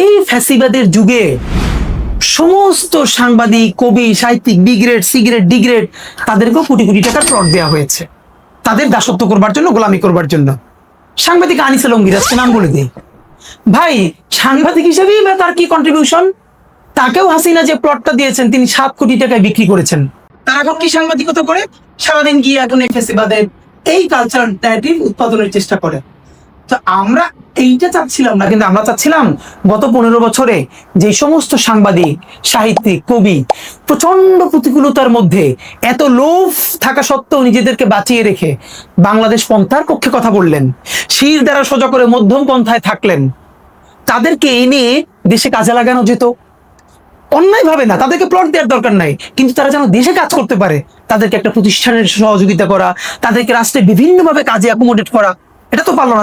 এই ফ্যাসিবাদের যুগে সমস্ত সাংবাদিক, কবি, সাহিত্যিক B grade C grade D grade তাদেরকেও কোটি কোটি টাকার প্লট দেওয়া হয়েছে। তাদের দাসত্ব করবার জন্য, গোলামি করবার জন্য। সাংবাদিক আনিস আলমগীর আজকে নাম বলে দিই। ভাই, সাংবাদিক হিসেবেই বা তার কি কন্ট্রিবিউশন তাকেও হাসিনা যে প্লটটা দিয়েছেন, তিনি সাত কোটি টাকায় বিক্রি করেছেন। তারা এখন কি সাংবাদিকতা করে? সারাদিন গিয়ে এখন এই ফেসিবাদের এই কালচার উৎপাদনের চেষ্টা করে। তো আমরা এইটা চাচ্ছিলাম না, কিন্তু আমরা চাচ্ছিলাম গত পনেরো বছরে যে সমস্ত সাংবাদিক, সাহিত্যিক, কবি প্রচণ্ড প্রতিকূলতার মধ্যে এত লোভ থাকা সত্ত্বেও নিজেদেরকে বাঁচিয়ে রেখে বাংলাদেশ পন্থার পক্ষে কথা বললেন, শির দ্বারা সোজা করে মধ্যম পন্থায় থাকলেন, তাদেরকে এনে দেশে কাজে লাগানো যেত। অন্যায় ভাবে না, তাদেরকে প্লট দেওয়ার দরকার নাই, কিন্তু তারা যেন দেশে কাজ করতে পারে, তাদেরকে একটা প্রতিষ্ঠানের সহযোগিতা করা, তাদেরকে রাষ্ট্রে বিভিন্নভাবে কাজে অ্যাকোমোডেট করা, এটা তো পারল না।